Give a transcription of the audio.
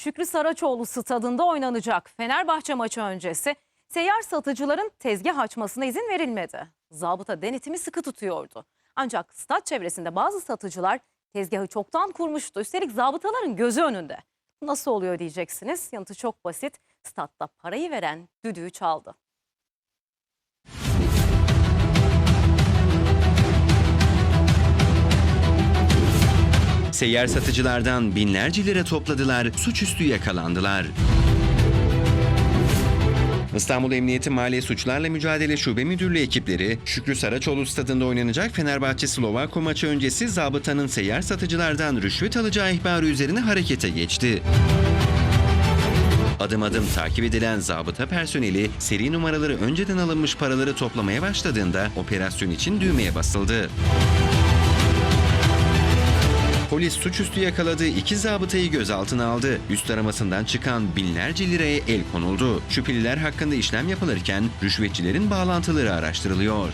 Şükrü Saraçoğlu stadında oynanacak Fenerbahçe maçı öncesi seyyar satıcıların tezgah açmasına izin verilmedi. Zabıta denetimi sıkı tutuyordu. Ancak stat çevresinde bazı satıcılar tezgahı çoktan kurmuştu. Üstelik zabıtaların gözü önünde. Nasıl oluyor diyeceksiniz. Yanıtı çok basit. Statta parayı veren düdüğü çaldı. Seyyar satıcılardan binlerce lira topladılar, suçüstü yakalandılar. İstanbul Emniyeti Mali Suçlarla Mücadele Şube Müdürlüğü ekipleri Şükrü Saraçoğlu stadında oynanacak Fenerbahçe Slovako maçı öncesi zabıtanın seyyar satıcılardan rüşvet alacağı ihbarı üzerine harekete geçti. Adım adım takip edilen zabıta personeli seri numaraları önceden alınmış paraları toplamaya başladığında operasyon için düğmeye basıldı. Polis suçüstü yakaladığı iki zabıtayı gözaltına aldı. Üst aramasından çıkan binlerce liraya el konuldu. Şüpheliler hakkında işlem yapılırken rüşvetçilerin bağlantıları araştırılıyor.